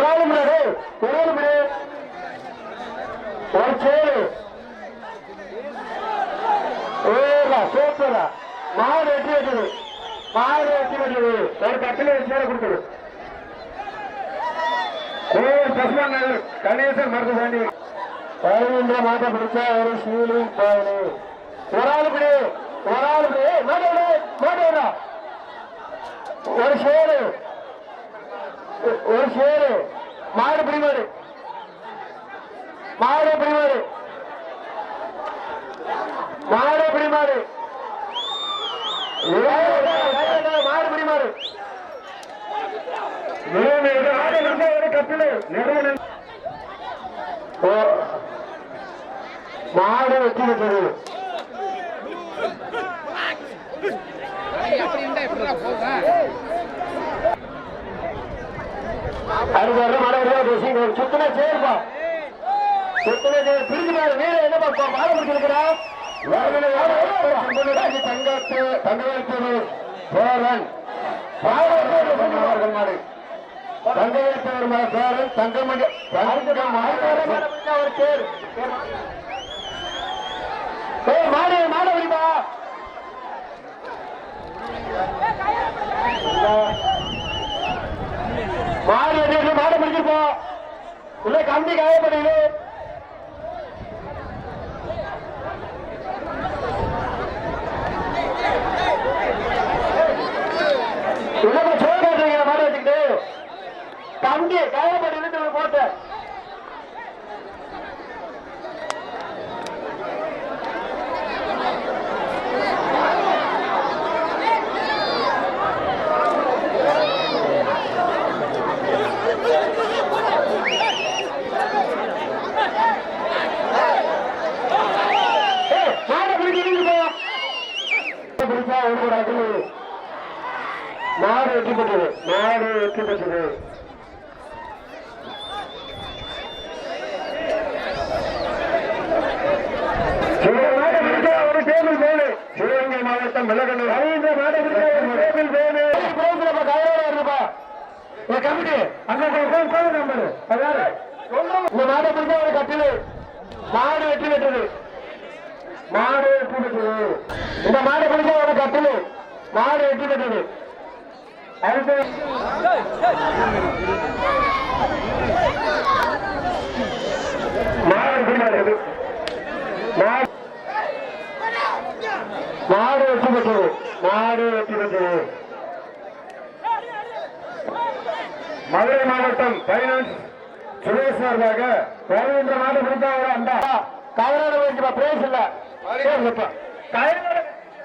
ஒரு ஆளு முன்னாடி ஒரு ஆளு முன்னாடி ஒரு சேரு ஏடா சூப்பரா மாடு வெட்டி வெட்டுது மாடு வெட்டி வெட்டுது ஒரு கட்டில சேர கொடுக்குது கோவில் பசுமான் நகர் கணேசன் மருத்துவசாண்டி பதினொன்று மாதம் பிடிச்சா ஒரு சீலிங் பாவனு ஒரு ஆளு பிடி ஒரு சேரு. மாடு பிடி மாடு மாடு பிடி மாடு மாடு பிடி மாடு மாடு பிடி மாடு விட்டது அப்படி இருந்தா எப்படிடா போகும் அது வர வருவா பேசிங்க சுத்தனா சேர்ப்பா. சுத்தனா சேர் பிரிஞ்சு பாரு வீர என்ன பாப்பா மாடு பிடிச்சிருக்கிறா தங்கத்து தங்கவேற்பது பேரன். அவர்கள் மாடு தங்கவேற்பவர் பேரன் தங்கமணி தங்கம் ஒரு பேர் ஏய் மாடு மாடு வருமா மாடு வெட்டி மாடு கண்டி உள்ள கம்பி காயப்படுது இல்லப்பா சோறு காட்டுறீங்க மாடு வச்சுக்கிட்டு கம்பி காயப்படுது போட்டு ஏய், மாடை பிடிச்சிட்டு போ. பிடிச்சா ஒரு ஒரு அடிமை. மாடு வெற்றி பெற்றது மாடு வெற்றி பெற்றது சிவகங்கை மாவட்டம் ஐந்து ஒரு வேணு கமிட்டி அங்க நம்பர் இந்த பிடிச்சா கட்டிலு மாடு வெற்றி பெற்றது மாடு வெற்றி பெற்றது இந்த மாடு மாடு வெற்றி பெற்றது அடுத்து மாடு பிடிக்கிறது மாடு மாடு வெற்றி பெற்றது மாடு வெற்றி பெற்றது மதுரை மாவட்டம் பைனான்ஸ் சுரேஷ் சார்பாக பதினொன்று மாடு பிடித்தா ஒரு அண்டா. கவராட வச்சுப்பா பிரைஸ் இல்ல. இல்லப்பா கயிறு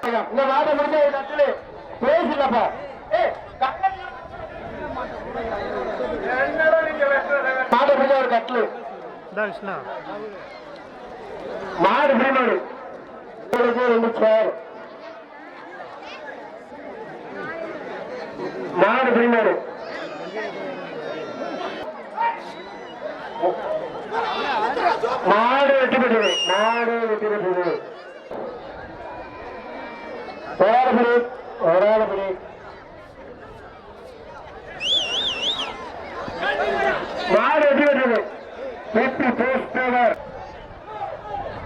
இந்த மாடு முடிஞ்ச ஒரு ஏய், கட்டல. மாடு முடிஞ்ச ஒரு கட்டிலு. மாடு பிடிமாடு ரெண்டு சேர். மாடு பிடிமாடு மாடு. வெட்டி பெற்றது மாடு வெட்டி பெற்றது ஒராளபடி ஒராளபடி மாடு வெட்டி பெற்றது வெற்றி போஸ்டவர்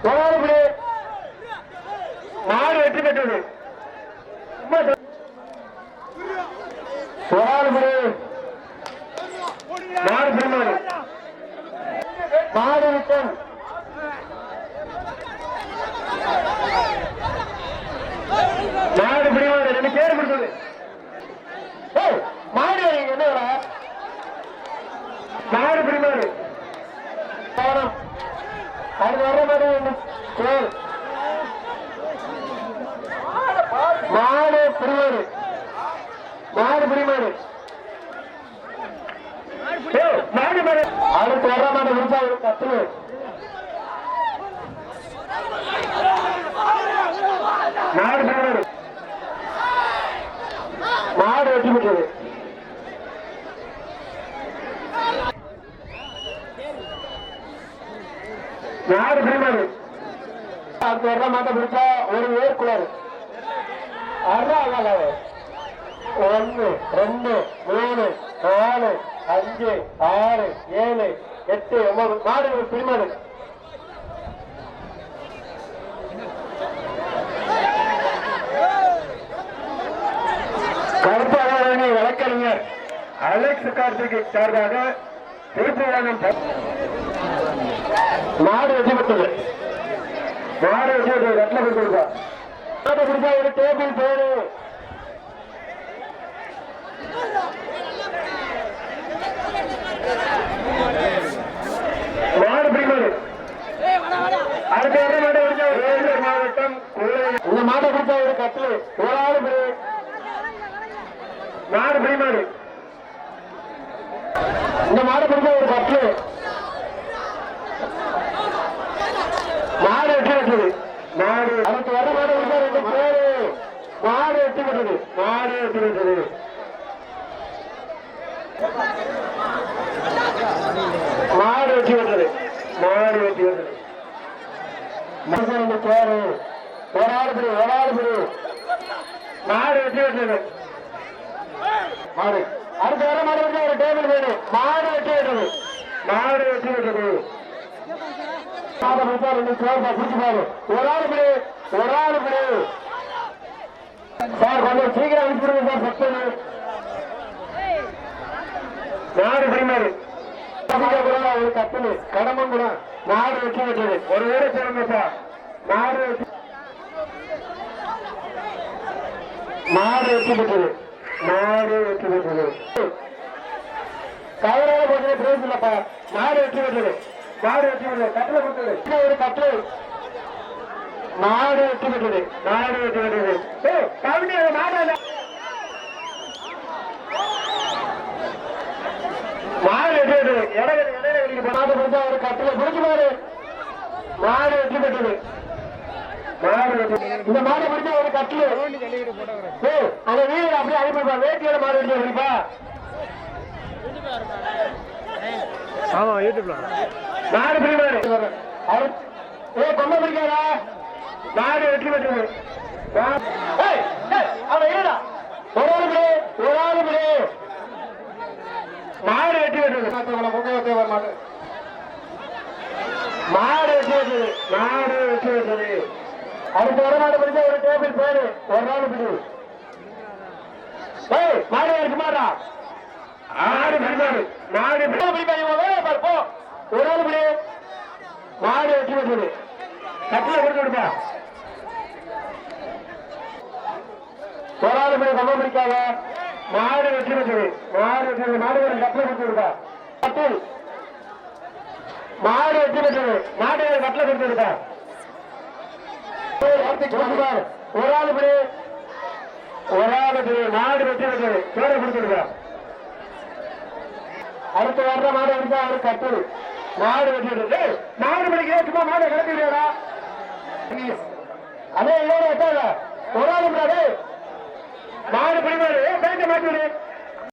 ஒராளபடி மாடு வெற்றி பெற்றது ஒராளபடி மாடு பிடிமாடு மாடு விட்டம் மாடு பிடிவாடு ரெண்டு பேர் கொடுத்தது ஏய், மாடு வரீங்க என்ன வர மாடு பிடிமாடு கவனம் அது வர மாடு ஒண்ணு. சரி மாடு பிடிமாடு மாடு பிடிமாடு நாடு மாடு மாடு அடுத்து வர மாடு முடிச்சா ஒரு கத்து நாடு பிடிமாடு நாடு வெட்டி விட்டது நாடு பிடிமாடு அடுத்து வர மாட்டை பிடிச்சா ஒரு ஏற்குளர் அதான் அதான் ரெண்டு மூணு நாலு அஞ்சு ஆறு ஏழு எட்டு ஒன்பது மாடு பிரிமாடு கருப்பாளரணி வழக்கறிஞர் அலெக்ஸ் கார்த்திக் சார்பாக திருப்புவனம் மாடு வெற்றி பெற்றது. மாடு வெற்றி பெற்றது. ரத்ன கொடுப்பா மாடு கொடுத்தா ஒரு டேபிள் போடு. மாடு பிடிமாடு அடுத்த வர மாடு முடிஞ்ச வேலூர் மாவட்டம் இந்த மாட்டை கொடுத்தா ஒரு கட்டு ஒரு ஆளு பிடி. மாடு பிடிமாடு. இந்த மாடு பிடிச்ச ஒரு கட்டு மாடு வெட்டி விட்டது மாடு. அடுத்து வர மாடு பிடிச்சா ரெண்டு பேரு. மாடு வெட்டி விட்டது மாடு வெட்டி விட்டது மாடு வெட்டி விட்டது மாடு வெட்டி விட்டது பேரு ஒரு ஆடு பிடி ஒரு மாடு வெட்டி விட்டது மாடு. அடுத்து வர மாடு வெட்டி ஒரு டேபிள் வேணும் மாடு வெட்டி விட்டது மாடு வெட்டி விட்டது ரெண்டு பேர் பாரு. ஒரு ஆடு ஒரு ஆடு சார் கொஞ்சம் சீக்கிரம் அனுப்பிடுங்க சார் சத்தனு நாடு பிடிமாறு ஒரு கத்தனு கடமங்குடம் நாடு வெற்றி பெற்றது. ஒரு ஊரை சொல்லுங்கப்பா நாடு நாடு வெற்றி பெற்றது. நாடு வெற்றி பெற்றது. கவரால போட்டு பிரேஸ் இல்லப்பா நாடு வெற்றி பெற்றது. நாடு வெற்றி பெற்றது. கட்டில கொடுத்தது. ஒரு கட்டளை நாடு வெற்றி பெற்றது. நாடு வெற்றி பெற்றது. ஏய், கவினி அது மாடு அல்ல. மாடு வெற்றி பெற்றது இடையில இடையில வெளியே மாடு பிடிச்சா ஒரு மாடு வெற்றி பெற்றது. இந்த மாடு பிடிச்சா ஒரு கட்டளை ஏய், அந்த வீரர் அப்படியே அனுப்பிப்பா வேட்டியோட மாடு வெட்டி அனுப்பிப்பா ஆமா யூடியூப்ல. மாடு பிடிமாடு ஏ பொம்மை பிடிக்காதா? மாடு வெற்றி பெற்றது. ஏய், ஏய், அவன் இருடா ஒரு ஆளு பிடி ஒரு ஆளு பிடி மாடு வெற்றி பெற்றது முகவத்தை வர மாட்டேன் மாடு வெற்றி நாடு வச்சிருக்கிறது அடுத்த ஒரு அடுத்து முடிஞ்ச ஒரு டேபிள் பேரு ஒரு நாள் பிடி. ஏய் மாடு இருக்குமாடா ஆடு பிடிப்பாரு. மாடு பிடிப்பாரு வேலை பாரு போ. ஒரு நாள் பிடி. மாடு வச்சு பெற்றது. கட்டில கொடுத்து விடுப்பா ஒரு ஆள் பிடி கம்ப பிடிக்காத. மாடு வச்சு பெற்றது. மாடு வெற்றி மாடு ஒரு கட்டில கொடுத்து விடுப்பா கட்டில். மாடு வெற்றி பெற்றது மாடு ஒரு கட்டில கொடுத்து ஒரு ஆள் பிடி ஒரு ஆள் பிடி நாடு வெற்றி பெற்றது பேரை கொடுத்து விடுப்பா அடுத்து வர்ற மாடு இருந்தா அவரு கட்டு மாடு வெட்டிடுது மாடு மணிக்கு சும்மா மாடு கிளப்பி அதே இதோட எட்டாத ஒரு ஆள் விடாது மாடு பிடிமாடு பேஞ்ச மாட்டி விடு.